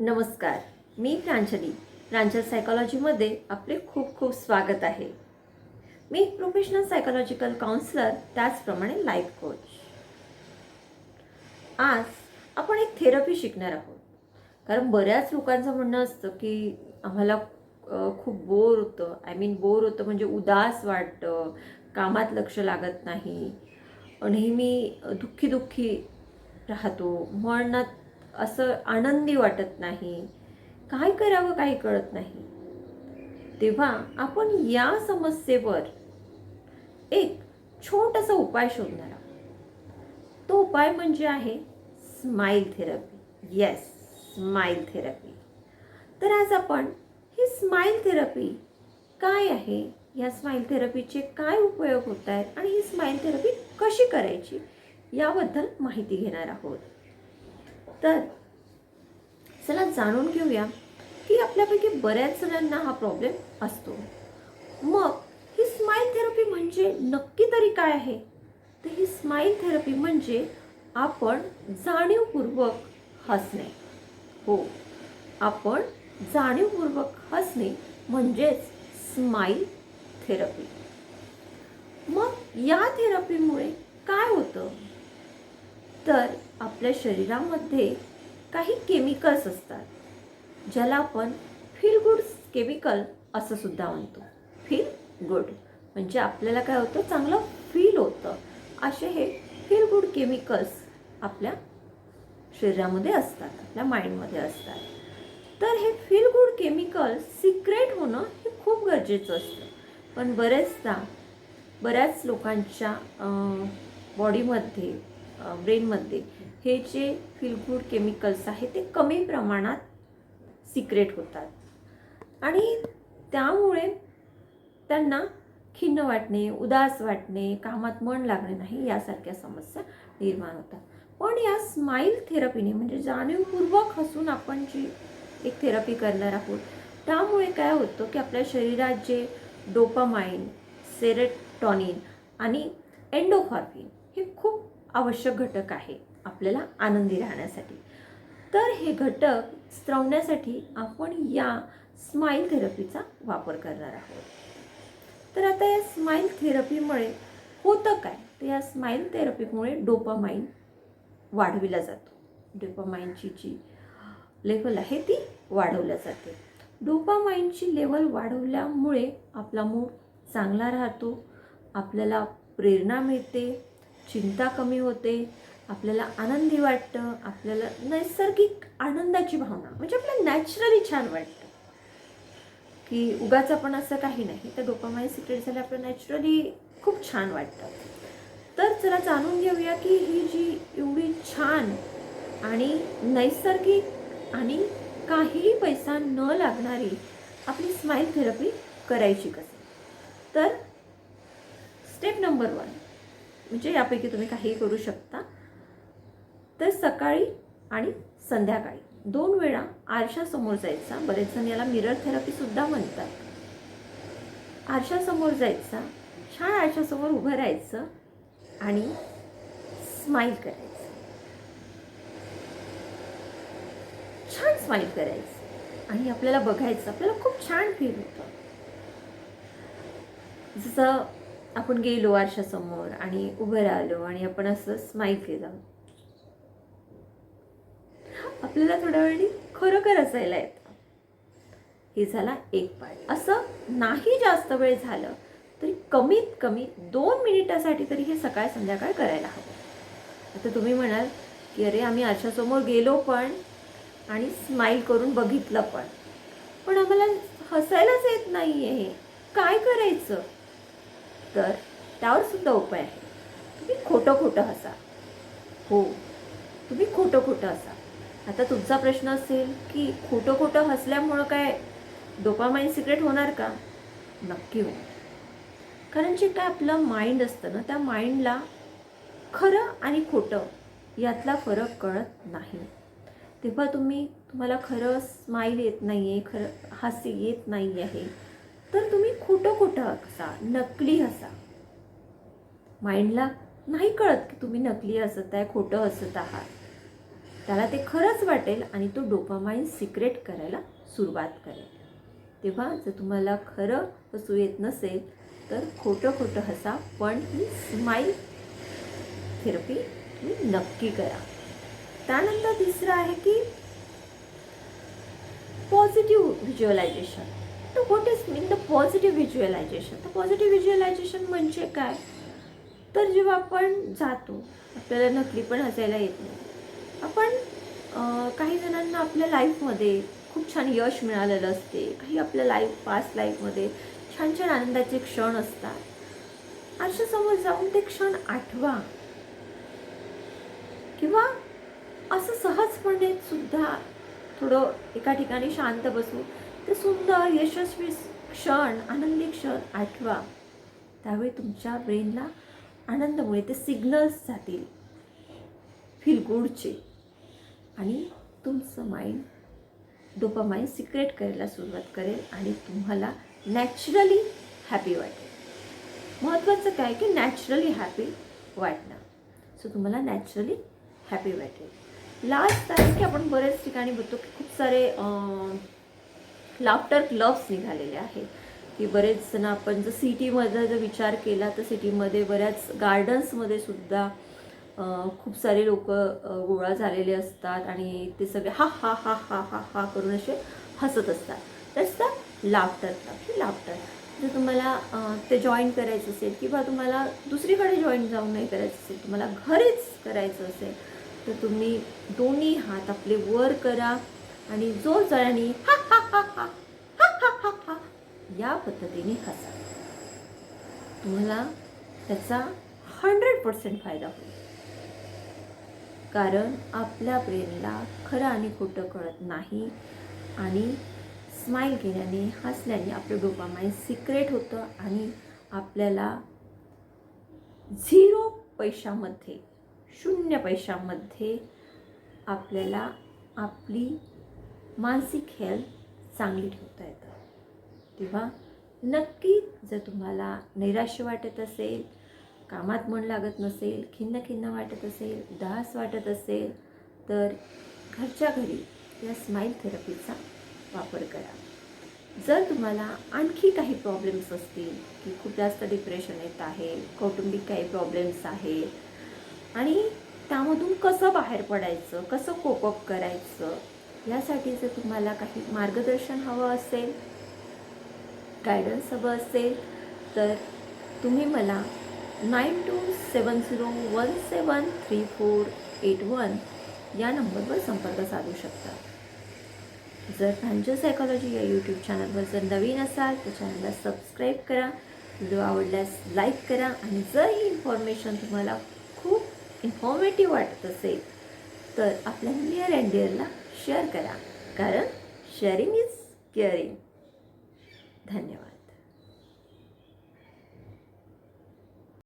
नमस्कार मी प्रांजली. प्रांजल सायकॉलॉजीमध्ये आपले खूप खूप स्वागत आहे. मी एक प्रोफेशनल सायकॉलॉजिकल काउन्सलर त्याचप्रमाणे लाईफ कोच आज आपण एक थेरपी शिकणार आहोत. कारण बऱ्याच लोकांचं म्हणणं असतं की आम्हाला खूप बोर होतं. आय मीन बोर होतं म्हणजे उदास वाटतं. कामात लक्ष लागत नाही. नेहमी दुःखी दुःखी राहतो. म्हणत असं आनंदी वाटत नाही. काय करावं काही कळत नाही. तेव्हा आपण या समस्येवर एक छोटासा उपाय शोधणार आहोत. तो उपाय म्हणजे आहे smile therapy yes smile therapy तर आज आपण ही स्माईल थेरपी काय आहे? या स्माईल थेरपीचे काय उपयोग होत आहेत? आणि ही स्माईल थेरपी कशी करायची? याबद्दल माहिती घेणार आहोत. तर चला जाणून घेऊया की आपल्यापैकी बऱ्याच जणांना हा प्रॉब्लेम असतो. मग ही स्माईल थेरपी म्हणजे नक्की तरी काय आहे? तर ही स्माईल थेरपी म्हणजे आपण जाणीवपूर्वक हसणे. हो आपण जाणीवपूर्वक हसणे म्हणजेच स्माईल थेरपी मग या थेरपीमुळे काय होतं? तर आपल्या शरीरामध्ये काही केमिकल्स असतात ज्याला आपण फील गुड केमिकल असं सुद्धा म्हणतो. फील गुड म्हणजे आपल्याला काय होतं? चांगलं फील होतं. असे हे फील गुड केमिकल्स आपल्या शरीरामध्ये असतात आपल्या माइंडमध्ये असतात. तर हे फील गुड केमिकल सिक्रेट होणं हे खूप गरजेचं असतं. पण बरेचदा बऱ्याच लोकांच्या बॉडीमध्ये ब्रेनमध्ये हे जे फिलगुड केमिकल्स आहेत ते कमी प्रमाणात सिक्रेट होतात. आणि त्यामुळे त्यांना खिन्न वाटणे उदास वाटणे कामात मन लागणे नाही यासारख्या समस्या निर्माण होतात. पण या स्माईल थेरपीने म्हणजे जाणीवपूर्वक हसून आपण जी एक थेरपी करणार आहोत त्यामुळे काय होतं की आपल्या शरीरात जे डोपामाइन सेरेटॉनिन आणि एंडोफॉर्फिन हे खूप आवश्यक घटक आहे. आपल्याला आनंदी राहण्यासाठी. तर हे घटक स्त्रवण्यासाठी आपण या स्माईल थेरपीचा वापर करणार आहोत. तर आता या स्माईल थेरपीमुळे होतं काय? तर या स्माईल थेरपीमुळे डोपामाइन वाढविला जातो. डोपामाइनची जी लेवल आहे ती वाढवल्या जाते. डोपामाइनची लेवल वाढवल्यामुळे आपला मूड चांगला राहतो आपल्याला प्रेरणा मिळते चिंता कमी होते आपल्याला आनंदी वाटतं आपल्याला नैसर्गिक आनंदाची भावना म्हणजे आपल्याला नॅचरली छान वाटतं. की उगाच आपण असं काही नाही तर डोपामाइन सिक्रेट झालं आपलं नॅचरली खूप छान वाटतं. तर जरा जाणून घेऊया की ही जी एवढी छान आणि नैसर्गिक आणि काहीही पैसा न लागणारी आपली स्माईल थेरपी करायची कशी? तर स्टेप नंबर वन म्हणजे यापैकी तुम्ही काहीही करू शकता. तर सकाळी आणि संध्याकाळी. दोन वेळा आरशासमोर जायचा. बरेच जण याला मिरर थेरपी सुद्धा म्हणतात. आरशासमोर जायचा छान आरशासमोर उभं राहायचं आणि स्माईल करायचं. छान स्माईल करायचं. आणि आपल्याला बघायचं. आपल्याला खूप छान फील होतं. जसं आपण गेलो आरशासमोर आणि उभं राहिलो आणि आपण असं स्माईल केलं. आपल्याला थोड्या वेळाने खरोखर असायला येतं. हे झाला एक पार्ट असं नाही जास्त वेळ झालं तरी कमीत कमी दोन मिनिटासाठी तरी हे सकाळ संध्याकाळ करायला हवं. आता तुम्ही म्हणाल की अरे आम्ही आशासमोर गेलो पण आणि स्माईल करून बघितलं पण. पण आम्हाला हसायलाच येत नाही आहे काय करायचं? तर त्यावर सुद्धा उपाय आहे. तुम्ही खोटं खोटं हसा. हो तुम्ही खोटं खोटं हसा. आता तुमचा प्रश्न असेल की खोटं खोटं हसल्यामुळं काय डोपामाइन सिक्रेट होणार का? नक्की होणार. कारण जे काय आपलं माइंड असतं ना त्या माइंडला खरं आणि खोटं यातला फरक कळत नाही. तेव्हा तुम्ही तुम्हाला खरं स्माईल येत नाही आहे खरं हास्य येत नाही आहे तर तुम्ही खोटं खोटं हसा नकली हसा. माइंडला नाही कळत की तुम्ही नकली हसत आहे खोटं हसत आहात. त्याला ते खरंच वाटेल आणि तो डोपामाइन सिक्रेट करायला सुरुवात करेल. तेव्हा जर तुम्हाला खरं हसू येत नसेल तर खोटं खोटं हसा पण ही स्माईल थेरपी तुम्ही नक्की करा. त्यानंतर तिसरं आहे की पॉझिटिव्ह व्हिज्युअलायझेशन तर what is mean the positive visualisation तर पॉझिटिव्ह व्हिज्युअलायझेशन म्हणजे काय? तर जेव्हा आपण जातो आपल्याला नकली पण हसायला येत नाही. आपण काही जणांना आपल्या लाईफमध्ये खूप छान यश मिळालेलं असते. काही आपल्या लाईफ पास्ट लाईफमध्ये छान छान आनंदाचे क्षण असतात. आरशासमोर जाऊन ते क्षण आठवा. किंवा असं सहजपणे सुद्धा थोडं एका ठिकाणी शांत बसू. ते सुंदर यशस्वी क्षण आनंदी क्षण आठवा. त्यावेळी तुमच्या ब्रेनला आनंदमुळे ते सिग्नल्स जातील. फील गुडचे आणि तुमचं माइंड डोपामाइन सिक्रेट करायला सुरुवात करेल आणि तुम्हाला नॅचरली हॅपी वाटेल. महत्त्वाचं काय की नॅचरली हॅपी वाटणं सो तुम्हाला नॅचरली हॅपी वाटेल. लास्ट आहे की आपण बऱ्याच ठिकाणी बघतो की खूप सारे लाफ्टर क्लब्स निघालेले आहेत. की बरेच जण आपण जर सिटीमध्ये जर विचार केला तर सिटीमध्ये बऱ्याच गार्डन्समध्ये सुद्धा खूप सारे लोक गोळा झालेले असतात आणि ते सगळे हा हा हा हा हा हा करून असे हसत असतात तसं तर लाफ्टर क्लब ही लाफ्टर जर तुम्हाला ते जॉईन करायचं असेल किंवा तुम्हाला दुसरीकडे जॉईन जाऊन नाही करायचं असेल तुम्हाला घरीच करायचं असेल तर तुम्ही दोन्ही हात आपले वर करा आणि जोर जराने हा हा हा हा हा हा हा हा या पद्धतीने हसा तुम्हाला त्याचा हंड्रेड पर्सेंट फायदा होईल कारण आपल्या ब्रेनला खरं आणि खोटं कळत नाही. आणि स्माईल केल्याने हसल्याने आपलं डोपामाइन सिक्रेट होतं आणि आपल्याला झिरो पैशामध्ये शून्य पैशामध्ये आपल्याला आपली मानसिक हेल्थ चांगली ठेवता येतं. तेव्हा नक्की जर तुम्हाला नैराश्य वाटत असेल कामात मन लागत नसेल खिन्न खिन्न वाटत असेल उदास वाटत असेल तर घरच्या घरी या स्माईल थेरपीचा वापर करा. जर तुम्हाला आणखी काही प्रॉब्लेम्स असतील की खूप जास्त डिप्रेशन येत आहे कौटुंबिक काही प्रॉब्लेम्स आहेत आणि त्यामधून कसं बाहेर पडायचं कसं कोपअप करायचं यासाठी जर तुम्हाला काही मार्गदर्शन हवं असेल गायडन्स हवं असेल तर तुम्ही मला nine two seven zero one seven three four eight one या नंबरवर संपर्क साधू शकता. जर त्यांच्या सायकॉलॉजी या यूट्यूब चॅनलवर जर नवीन असाल तर चॅनलला सबस्क्राईब करा व्हिडिओ आवडल्यास लाईक करा आणि जर ही इन्फॉर्मेशन तुम्हाला खूप इन्फॉर्मेटिव्ह वाटत असेल तर आपल्या नियर अँड डिअरला शेअर करा. कारण शेअरिंग इज केअरिंग धन्यवाद.